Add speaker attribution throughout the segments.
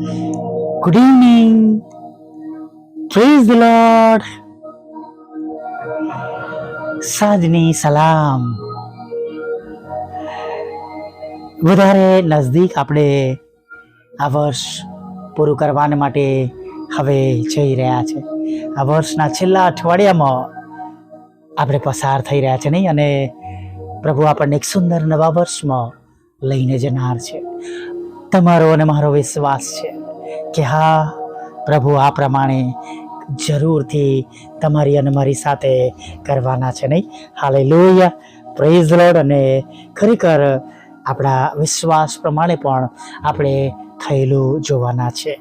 Speaker 1: Good evening praise the Lord સાંજની સલામ વધારે નજદીક આપણે આ વર્ષ પૂરું કરવા માટે હવે જઈ રહ્યા છે. આ વર્ષના છેલ્લા અઠવાડિયામાં આપણે પસાર થઈ રહ્યા છે નહીં અને પ્રભુ આપણને એક સુંદર નવા વર્ષમાં લઈને જનાર છે. તમારો અને મારો વિશ્વાસ છે કે હા, પ્રભુ આ પ્રમાણે જરૂરથી તમારી અને મારી સાથે કરવાના છે નહીં? હાલે લોહિયા પ્રેઝ લોડ અને ખરેખર આપણા વિશ્વાસ પ્રમાણે પણ આપણે થયેલું જોવાના છે.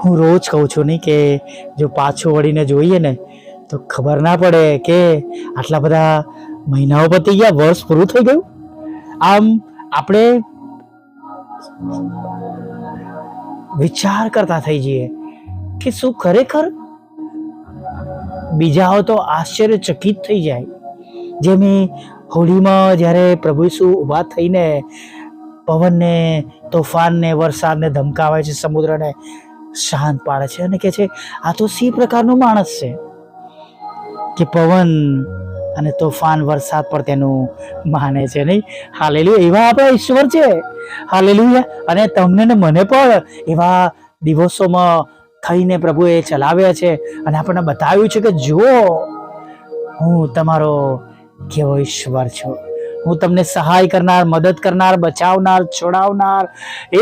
Speaker 1: હું રોજ કહું છું નહીં કે જો પાછું વળીને જોઈએ ને, તો ખબર ના પડે કે આટલા બધા મહિનાઓ પતી ગયા, વર્ષ પૂરું થઈ ગયું. આમ આપણે વિચાર કરતા થઈ જઈએ કે શું ખરેખર બીજાઓ તો આશ્ચર્યચકિત થઈ જાય. જેમ હોળીમાં જ્યારે પ્રભુ ઈસુ ઊભા થઈને પવનને, તોફાનને, વરસાદને ધમકાવે છે, સમુદ્રને શાંત પાડે છે અને કહે છે, આ તો સી પ્રકારનો માણસ છે કે પવન અને તોફાન વરસાદ પર તેનું માને છે, નહીં? હાલેલું એવા આપણા ઈશ્વર છે. હાલેલું અને તમને ને મને પણ એવા દિવસોમાં થઈને પ્રભુએ ચલાવ્યા છે. અને આપણને બતાવ્યું છે કે જુઓ, હું તમારો કેવો ઈશ્વર છું. હું તમને સહાય કરનાર, મદદ કરનાર, બચાવનાર, છોડાવનાર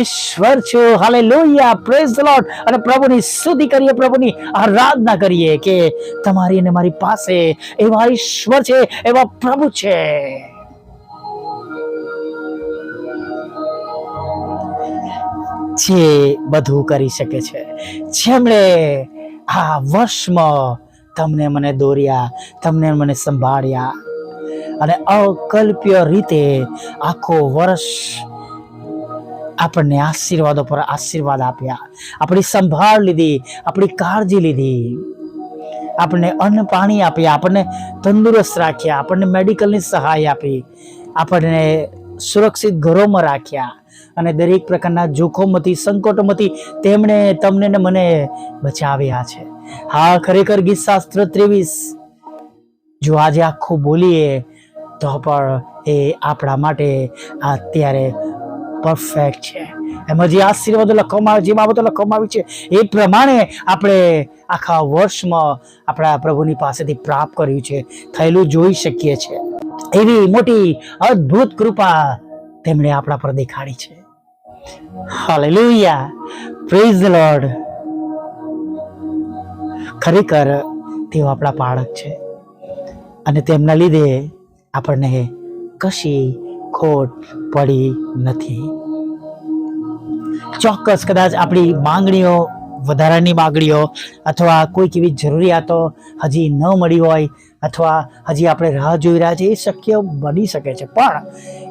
Speaker 1: ઈશ્વર છું. હાલે લોહિયા પ્રેઝ લોટ અને પ્રભુની સ્તુતિ કરીએ, પ્રભુની આરાધના કરીએ કે તમારી અને મારી પાસે એવા ઈશ્વર છે, એવા પ્રભુ છે. જે બધું કરી શકે છે. જેમણે આ વર્ષમાં તમને મને દોર્યા, તમને મને સંભાળ્યા અને અકલ્પ્ય રીતે આખો વર્ષ આપણને આશીર્વાદો પર આશીર્વાદ આપ્યા. આપણી સંભાળ લીધી, આપણી કાળજી લીધી. આપણને અન્ન પાણી આપ્યા, આપણને તંદુરસ્ત રાખ્યા, આપણને મેડિકલની સહાય આપી, આપણને સુરક્ષિત ઘરોમાં રાખ્યા અને દરેક પ્રકારના જોખમોથી, સંકટોમાંથી તેમણે તમને ને મને બચાવ્યા છે. હા, ખરેખર ગીત શાસ્ત્ર ત્રેવીસ. જો આજે આખું બોલીએ તો પણ એ આપણા માટે અત્યારે પરફેક્ટ છે. એમાં જે આશીર્વાદો લખવામાં આવે જે બાબતો લખવામાં આવી છે, એ પ્રમાણે આપણે આખા વર્ષમાં આપણા પ્રભુની પાસેથી પ્રાપ્ત કર્યું છે, થયેલું જોઈ શકીએ છીએ. એવી મોટી અદ્ભુત કૃપા તેમણે આપણા પર દેખાડી છે. હાલેલુયા પ્રેઝ ધ લોર્ડ ખરેખર તેઓ આપણા પાળક છે. અને તેમના લીધે આપણને કશી ખોટ પડી નથી. ચોક્કસ કદાચ આપણી માંગણીઓ, વધારાની માંગણીઓ અથવા કોઈક એવી જરૂરિયાતો હજી ન મળી હોય અથવા હજી આપણે રાહ જોઈ રહ્યા છીએ એ શક્ય બની શકે છે. પણ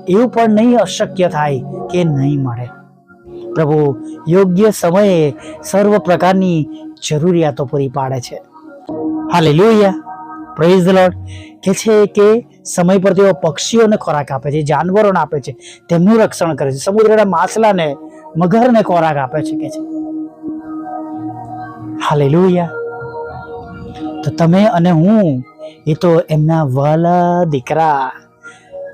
Speaker 1: એવું પણ નહીં અશક્ય થાય કે નહીં મળે. પ્રભુ યોગ્ય સમયે સર્વ પ્રકારની જરૂરિયાતો પૂરી પાડે છે. હાલેલુયા. પ્રેઝ લોર્ડ કે છે કે સમય પર તેઓ પક્ષીઓને ખોરાક આપે છે, જાનવરોને આપે છે, તેમનું રક્ષણ કરે છે, સમુદ્રના માછલાને, મગરને ખોરાક આપે છે કે છે. હાલે તો તમે અને હું, એ તો એમના વાલા દીકરા.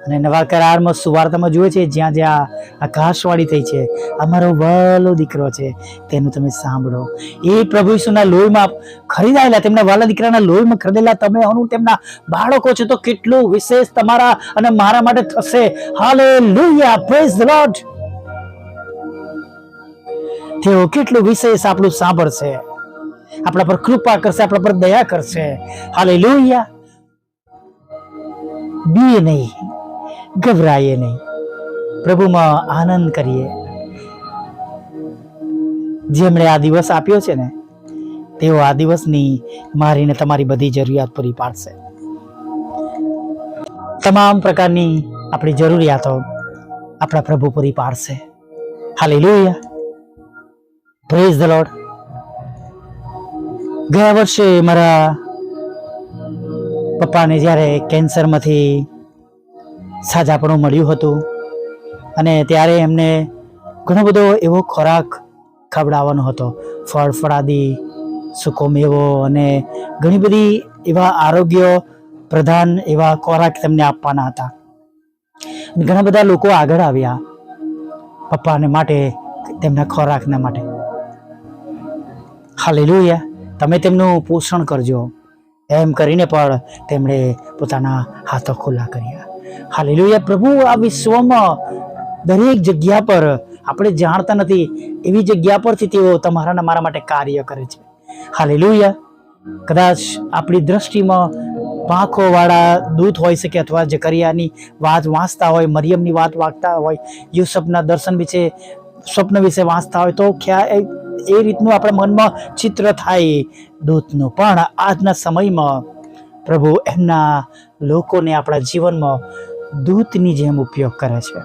Speaker 1: અને નવા કરારમાં સુવાર્તામાં જુએ છે, જ્યાં જ્યાં આકાશવાળી થઈ છે, અમારો વાલો દીકરો છે, તેનું તમે સાંભળો. એ પ્રભુ ઈસુના લોહીમાં ખરીદાયેલા, તેમના વાલા દીકરાના લોહીમાં ખરીદેલા તમે અનુ તેમના બાળકો છો તો કેટલું વિશેષ તમારા અને મારા માટે થશે. હાલે લુયા પ્રેઝ ધ લોર્ડ તેઓ કેટલું વિશેષ આપણું સાંભળશે. આપણા પર કૃપા કરશે, આપણા પર દયા કરશે. હાલે લુહિયા બી નહીં. ગભરાઈએ નહીં. પ્રભુમાં આનંદ કરીએ. જેમણે આ દિવસ આપ્યો છે ને, તેઓ આ દિવસની મારીને તમારી બધી જરૂરિયાત પૂરી પાડશે. તમામ પ્રકારની આપણી જરૂરિયાતો આપણા પ્રભુ પૂરી પાડશે. હાલેલુયા. પ્રેઝ ધ લોડ ગયા વર્ષે મારા પપ્પાને જ્યારે કેન્સરમાંથી સાજાપણું મળ્યું હતું. અને ત્યારે એમને ઘણો બધો એવો ખોરાક ખવડાવવાનો હતો. ફળ ફળાદી, સૂકો મેવો અને ઘણી બધી એવા આરોગ્ય પ્રધાન એવા ખોરાક તેમને આપવાના હતા. ઘણા બધા લોકો આગળ આવ્યા પપ્પાને માટે, તેમના ખોરાકના માટે. હાલેલુયા. તમે તેમનું પોષણ કરજો. એમ કરીને પણ તેમણે પોતાના હાથો ખુલ્લા કર્યા. હાલેલુયા. પ્રભુ, આ વિશ્વમાં દરેક જગ્યા પર આપણે જાણતા નથી, એવી જગ્યા પરથી તેઓ તમારા અને મારા માટે કાર્ય કરે છે. હાલેલુયા. કદાચ આપણી દ્રષ્ટિમાં પાંખો વાળા દૂત હોઈ શકે અથવા જકરિયાની વાત વાંચતા હોય, મરિયમની વાત વાંચતા હોય, યુસફના દર્શન વિશે, સ્વપ્ન વિશે વાંચતા હોય, તો ખ્યા એ રીતનું આપણા મનમાં ચિત્ર થાય દૂતનું. પણ આજના સમયમાં પ્રભુ એમના લોકોને આપણા જીવનમાં દૂતની જેમ ઉપયોગ કરે છે.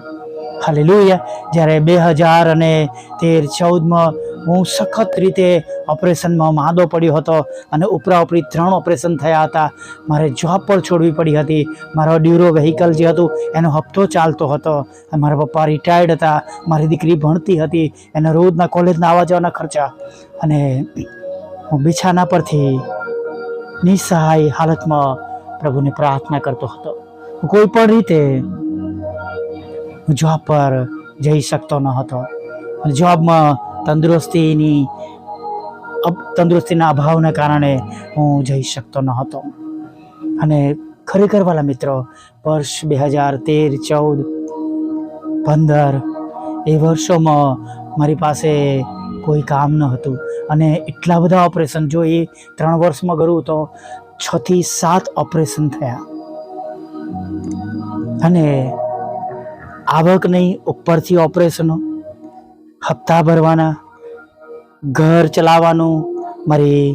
Speaker 1: હાલેલુયા. જ્યારે બે હજાર અને તેર ચૌદમાં હું સખત રીતે ઓપરેશનમાં માદો પડ્યો હતો અને ઉપરા ઉપરી ત્રણ ઓપરેશન થયા હતા, મારે જોબ પર છોડવી પડી હતી. મારો ડ્યુરો વ્હીકલ જે હતું, એનો હપ્તો ચાલતો હતો. મારા પપ્પા રિટાયર્ડ હતા. મારી દીકરી ભણતી હતી. એના રોજના કોલેજના આવવા જવાના ખર્ચા. અને હું બિછાના પરથી નિસહાય હાલતમાં પ્રભુને પ્રાર્થના કરતો હતો. કોઈ પણ રીતે જોબ પર જઈ શકતો ન હતો. જોબમાં તંદુરસ્તીની તંદુરસ્તીના અભાવને કારણે હું જઈ શકતો ન હતો. અને ખરેખર વાલા મિત્રો, વર્ષ બે હજાર તેર, ચૌદ, પંદર, એ વર્ષોમાં મારી પાસે કોઈ કામ ન હતું. અને એટલા બધા ઓપરેશન જો એ ત્રણ વર્ષમાં કરું તો છથી સાત ઓપરેશન થયા. અને આવક નહીં, ઉપરથી ઓપરેશનો હપ્તા ભરવાના, ઘર ચલાવવાનું, મારી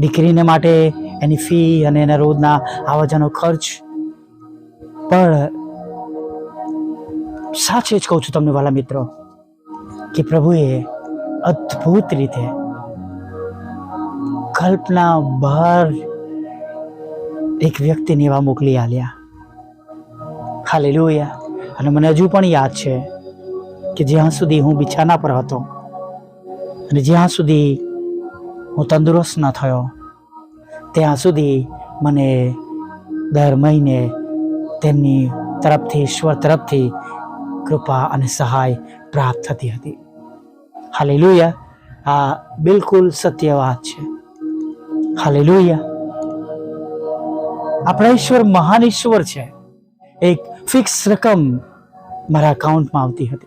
Speaker 1: દીકરીને માટે એની ફી અને એના રોજના આવાજાનો ખર્ચ. પણ સાચે જ કહું છું તમને વાલા મિત્રો, કે પ્રભુએ અદ્ભુત રીતે કલ્પના બહાર એક વ્યક્તિને એવા મોકલી આલ્યા. હાલેલુયા. અને મને હજુ પણ યાદ છે કે જ્યાં સુધી હું બિછાના પર હતો અને જ્યાં સુધી હું તંદુરસ્ત ન થયો, ત્યાં સુધી મને દર મહિને તેમની તરફથી, ઈશ્વર તરફથી કૃપા અને સહાય પ્રાપ્ત થતી હતી. હાલેલુયા. આ બિલકુલ સત્ય વાત છે. હાલેલુયા. આપણા ઈશ્વર મહાન ઈશ્વર છે. એક ફિક્સ રકમ મારા અકાઉન્ટમાં આવતી હતી.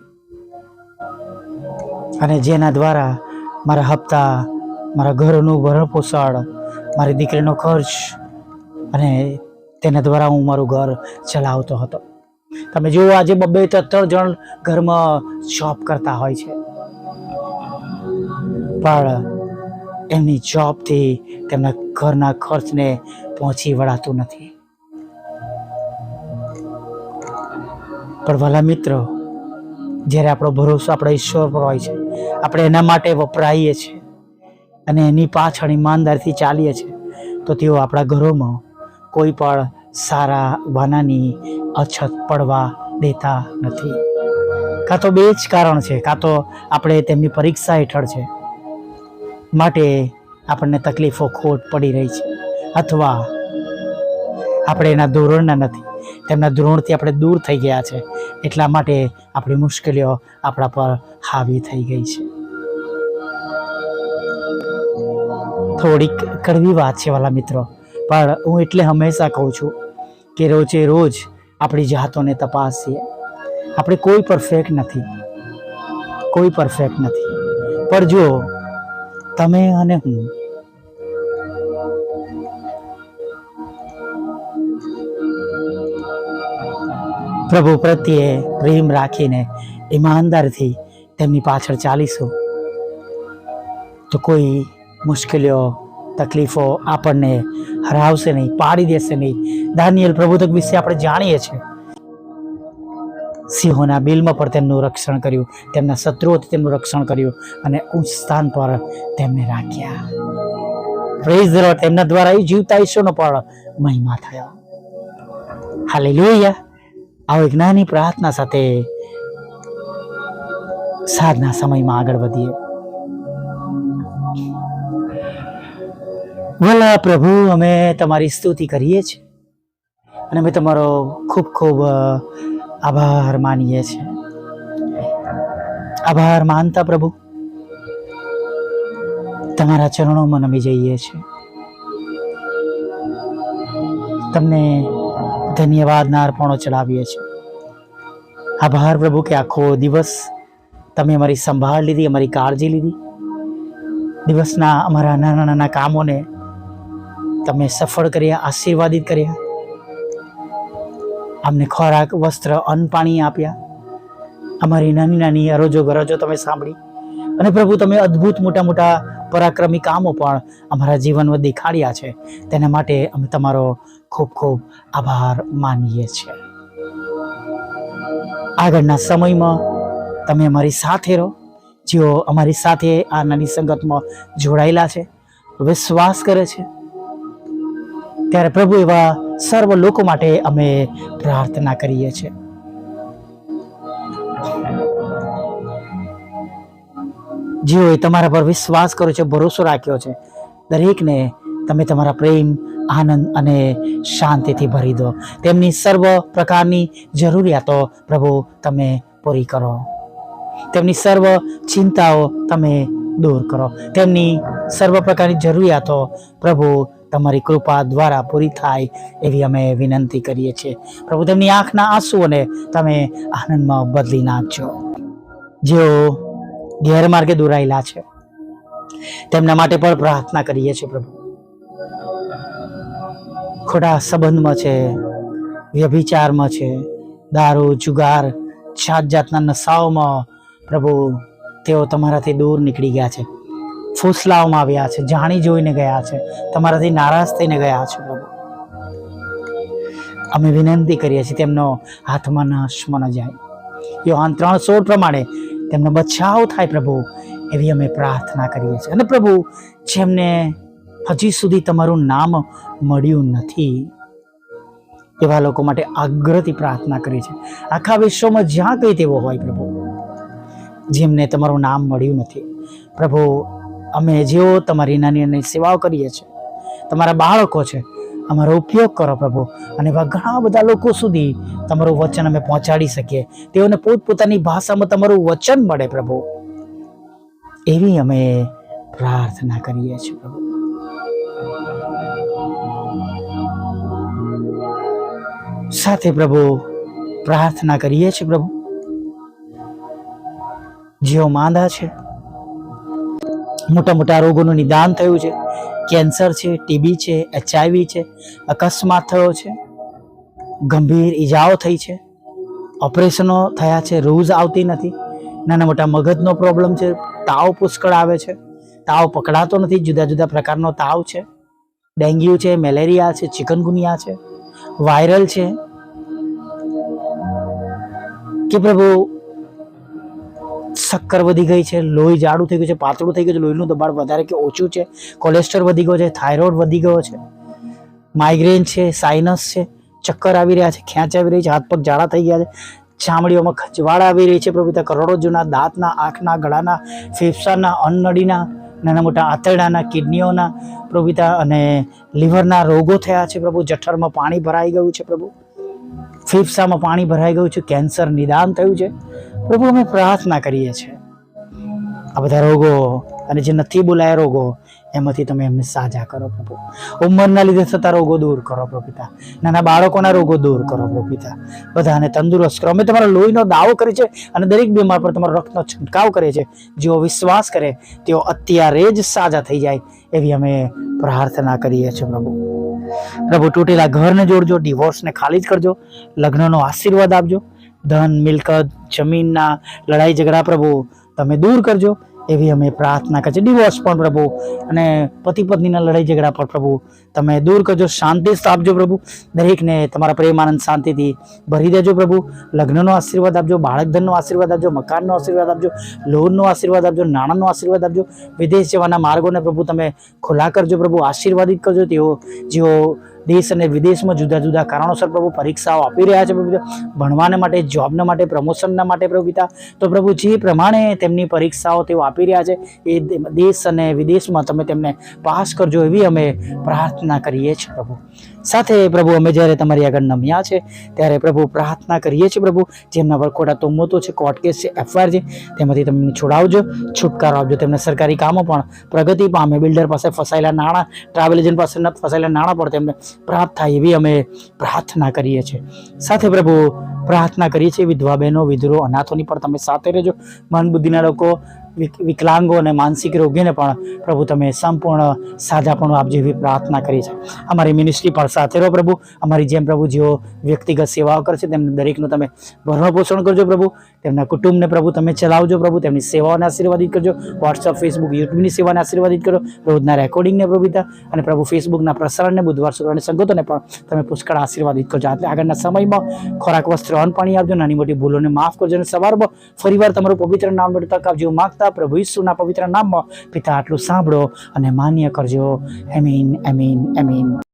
Speaker 1: અને જેના દ્વારા મારા હપ્તા, મારા ઘરનું ભરણપોષણ, મારી દીકરીનો ખર્ચ અને તેના દ્વારા હું મારું ઘર ચલાવતો હતો. તમે જુઓ, આજે બબ્બે ત્રણ જણ ઘરમાં જોબ કરતા હોય છે. પણ એમની જોબથી તેમના ઘરના ખર્ચને પહોંચી વળાતું નથી. પણ ભલા મિત્રો, જ્યારે આપણો ભરોસો આપણા ઈશ્વર પર હોય છે, આપણે એના માટે વપરાઈએ છીએ અને એની પાછળ ઈમાનદારથી ચાલીએ છીએ, તો તેઓ આપણા ઘરોમાં કોઈ પણ સારા વાનાની અછત પડવા દેતા નથી. કાં તો બે જ કારણ છે, કાં તો આપણે તેમની પરીક્ષા હેઠળ છે, માટે આપણને તકલીફો ખોટ પડી રહી છે, અથવા આપણે એના ધોરણના નથી, તેમના ધોરણથી આપણે દૂર થઈ ગયા છે એટલા માટે આપણી મુશ્કેલીઓ આપણા પર હાવી થઈ ગઈ છે. થોડીક કડવી વાત છે વાલા મિત્રો, પણ હું એટલે હંમેશા કહું છું કે રોજે રોજ આપણી જાતોને તપાસીએ. આપણે કોઈ પરફેક્ટ નથી, કોઈ પરફેક્ટ નથી. પણ જો તમે અને હું પ્રભુ પ્રત્યે પ્રેમ રાખીને ઈમાનદારથી તેમની પાછળ ચાલીશું. તો કોઈ મુશ્કેલીઓ, તકલીફો આપણને હરાવશે નહીં, પાડી દેશે નહીં. દાનિયલ પ્રભુતક વિશે આપણે જાણીએ છીએ. સિંહોના બિલમાં પણ તેમનું રક્ષણ કર્યું, તેમના શત્રુઓથી તેમનું રક્ષણ કર્યું અને ઉચ્ચ સ્થાન પર તેમને રાખ્યા. Praise the. તેમના દ્વારા એ જીવતા ઈશ્વરનો પણ મહિમા થયો. હાલેલુયા આવો એક નાની પ્રાર્થના સાથે સાધના સમયમાં આગળ વધીએ. ભલા પ્રભુ, અમે તમારી સ્તુતિ કરીએ છીએ અને અમે તમારો ખૂબ ખૂબ આભાર માનીએ છીએ. આભાર માનતા પ્રભુ, તમારા ચરણોમાં નમી જઈએ છીએ. તમને ધન્યવાદના અર્પણો ચડાવીએ છીએ. આભાર પ્રભુ કે આખો દિવસ તમે અમારી સંભાળ લીધી, અમારી કાળજી લીધી. દિવસના અમારા નાના નાના કામોને તમે સફળ કર્યા, આશીર્વાદિત કર્યા. અમને ખોરાક, વસ્ત્ર, અન્ન પાણી આપ્યા. અમારી નાની નાની અરોજો ગરજો તમે સાંભળી. અને પ્રભુ તમે અદ્ભુત મોટા મોટા પરાક્રમી કામો પણ અમારા જીવનમાં દેખાડ્યા છે. તેના માટે અમે તમારો ખૂબ ખૂબ આભાર માનીએ છીએ. આગળના સમયમાં તમે અમારી સાથે રહો. જેઓ અમારી સાથે આ નાની સંગતમાં જોડાયેલા છે, વિશ્વાસ કરે છે. ત્યારે પ્રભુ એવા સર્વ લોકો માટે અમે પ્રાર્થના કરીએ છીએ. જેઓએ તમારા પર વિશ્વાસ કર્યો છે, ભરોસો રાખ્યો છે. દરેકને તમે તમારા પ્રેમ, આનંદ અને શાંતિથી ભરી દો. તેમની સર્વ પ્રકારની જરૂરિયાતો પ્રભુ તમે પૂરી કરો. તેમની સર્વ ચિંતાઓ તમે દૂર કરો. તેમની સર્વ પ્રકારની જરૂરિયાતો પ્રભુ તમારી કૃપા દ્વારા પૂરી થાય એવી અમે વિનંતી કરીએ છીએ. પ્રભુ તેમની આંખના આંસુઓને તમે આનંદમાં બદલી નાખજો. જેઓ ગેરમાર્ગે દોરાયેલા છે. તેમના માટે પણ પ્રાર્થના કરીએ છીએ પ્રભુ. ખોટા સંબંધમાં છે, વ્યભિચારમાં છે, દારૂ, જુગાર જાત જાતના નશાઓમાં પ્રભુ, તેઓ તમારાથી દૂર નીકળી ગયા છે. ફૂસલાઓમાં આવ્યા છે, જાણી જોઈને ગયા છે, તમારાથી નારાજ થઈને ગયા છે પ્રભુ. અમે વિનંતી કરીએ છીએ તેમનો હાથમાં નાશમાં ન જાય. યોહાન ત્રણ સોળ પ્રમાણે તેમનો બચાવ થાય પ્રભુ, એવી અમે પ્રાર્થના કરીએ છીએ. અને પ્રભુ, જેમને હજી સુધી તમારું નામ મળ્યું નથી, એવા લોકો માટે આગ્રહથી પ્રાર્થના કરી છે આખા વિશ્વમાં જ્યાં કંઈ તેવો હોય પ્રભુ, જેમને તમારું નામ મળ્યું નથી, પ્રભુ, અમે જેઓ તમારી નાની નાની સેવાઓ કરીએ છીએ, તમારા બાળકો છે અમારો ઉપયોગ કરો પ્રભુ. અને એવા ઘણા બધા લોકો સુધી તમારું વચન અમે પહોંચાડી શકીએ. તેઓને પોતપોતાની ભાષામાં તમારું વચન મળે પ્રભુ. એવી અમે પ્રાર્થના કરીએ છીએ પ્રભુ. સાથે પ્રભુ પ્રાર્થના કરીએ છીએ પ્રભુ. જેઓ માંદા છે મોટા મોટા રોગોનું નિદાન થયું છે કેન્સર છે, ટીબી છે, એચઆઈવી છે અકસ્માત થયો છે, ગંભીર ઈજાઓ થઈ છે, ઓપરેશનો થયા છે, રૂઝ આવતી નથી, નાના મોટા મગજનો પ્રોબ્લેમ છે, તાવ પુષ્કળ આવે છે, તાવ પકડાતો નથી, જુદા જુદા પ્રકારનો તાવ છે, ડેન્ગ્યુ છે, મેલેરિયા છે, ચિકનગુનિયા છે, વાયરલ છે. કે પ્રભુ શક્કર વધી ગઈ છે, લોહી જાડું થઈ ગયું છે, પાતળું થઈ ગયું છે, લોહીનું દબાણ વધારે કે ઓછું છે કોલેસ્ટ્રોલ વધી ગયો છે થાઇરોઇડ વધી ગયો છે માઇગ્રેન છે સાઇનસ છે, ચક્કર આવી રહ્યા છે, ખેંચ આવી રહી છે, હાથ પગ જાડા થઈ ગયા છે, ચામડીઓમાં ખચવાડ આવી રહી છે પ્રભુતા કરોડો જૂના દાંતના, આંખના, ગળાના, ફેફસાના, અન્નડીના, નાના મોટા આંતરડાના, કિડનીઓના પ્રભુતા અને લીવરના રોગો થયા છે પ્રભુ, જઠરમાં પાણી ભરાઈ ગયું છે પ્રભુ, ફેફસામાં પાણી ભરાઈ ગયું છે, કેન્સર નિદાન થયું છે પ્રભુ, અમે પ્રાર્થના કરીએ છીએ. આ બધા રોગો અને જે નથી બોલાયા રોગો, એમાંથી તમે એમને સાજા કરો પ્રભુ. ઉંમરના લીધે થતા રોગો દૂર કરો પ્રભુ નાના બાળકોના રોગો દૂર કરો પ્રભુ બધાને તંદુરસ્ત કરો. અમે તમારા લોહીનો દાવો કરે છે અને દરેક બીમાર પર તમારો રક્તનો છંટકાવ કરે છે જેઓ વિશ્વાસ કરે, તેઓ અત્યારે જ સાજા થઈ જાય એવી અમે પ્રાર્થના કરીએ છીએ પ્રભુ. પ્રભુ, તૂટેલા ઘરને જોડજો ડિવોર્સને ખાલી જ કરજો. લગ્નનો આશીર્વાદ આપજો. ધન, મિલકત, જમીનના લડાઈ ઝઘડા પ્રભુ તમે દૂર કરજો એવી અમે પ્રાર્થના કરીએ. ડિવોર્સ પણ પ્રભુ અને પતિ પત્નીના લડાઈ ઝઘડા પણ પ્રભુ તમે દૂર કરજો, શાંતિ સ્થાપજો પ્રભુ. દરેકને તમારા પ્રેમ, આનંદ, શાંતિથી ભરી દેજો પ્રભુ. લગ્નનો આશીર્વાદ આપજો, બાળકધનનો આશીર્વાદ આપજો, મકાનનો આશીર્વાદ આપજો, લોનનો આશીર્વાદ આપજો, નાણાંનો આશીર્વાદ આપજો. વિદેશ જવાના માર્ગોને પ્રભુ તમે ખુલ્લા કરજો પ્રભુ, આશીર્વાદિત કરજો. તેઓ જેઓ દેશ અને વિદેશમાં જુદા જુદા કારણોસર પ્રભુ પરીક્ષાઓ આપી રહ્યા છે પ્રભુ. ભણવાના માટે, જોબના માટે, પ્રમોશનના માટે પ્રભુ પિતા. તો પ્રભુ, જે પ્રમાણે તેમની પરીક્ષાઓ તેઓ આપી રહ્યા છે, એ દેશ અને વિદેશમાં તમે તેમને પાસ કરજો એવી અમે પ્રાર્થના કરીએ છીએ પ્રભુ. સાથે પ્રભુ અમે જ્યારે તમારી આગળ નમ્યા છે, ત્યારે પ્રભુ પ્રાર્થના કરીએ છીએ પ્રભુ. જેમના પર ખોટા તોમતો છે, કોર્ટ કેસ છે એફઆઈઆર છે, તેમાંથી તમે છોડાવજો, છુટકારો આપજો. તેમના સરકારી કામો પણ પ્રગતિ પામે. બિલ્ડર પાસે ફસાયેલા નાણાં ટ્રાવેલ એજન્ટ પાસે ન ફસાયેલા નાણાં પણ તેમને પ્રાપ્ત થાય એવી અમે પ્રાર્થના કરીએ છીએ. સાથે પ્રભુ પ્રાર્થના કરીએ છીએ, વિધવા બહેનો, વિધુરો, અનાથોની પણ તમે સાથે રહેજો. મન બુદ્ધિના લોકો વિકલાંગો અને માનસિક રોગીને પણ પ્રભુ તમે સંપૂર્ણ સાજાપણું આપજો એવી પ્રાર્થના કરી છે. અમારી મિનિસ્ટ્રી પણ સાથે રહો પ્રભુ. અમારી જેમ પ્રભુ જેઓ વ્યક્તિગત સેવાઓ કરશે તેમને દરેકનું તમે ભરણ પોષણ કરજો પ્રભુ. તેમના કુટુંબને પ્રભુ તમે ચલાવજો પ્રભુ. તેમની સેવાઓને આશીર્વાદિત કરજો. વોટ્સઅપ ફેસબુક યુટ્યુબની સેવાને આશીર્વાદિત કરો. રોજના રેકોર્ડિંગને પ્રભુતા અને પ્રભુ ફેસબુકના પ્રસારણને બુધવાર શુક્રવારની સંગતોને પણ તમે પુષ્કળ આશીર્વાદિત કરજો. આટલે આગળના સમયમાં ખોરાક, વસ્ત્ર, અન્ન, પાણી આપજો. નાની મોટી ભૂલોને માફ કરજો અને સવારમાં ફરીવાર તમારું પવિત્ર નામ તક આપજો એવું માગતા પ્રભુ ઈસુના પવિત્ર નામમાં પિતા આટલું સાંભળો અને માન્ય કરજો. એમીન એમીન એમીન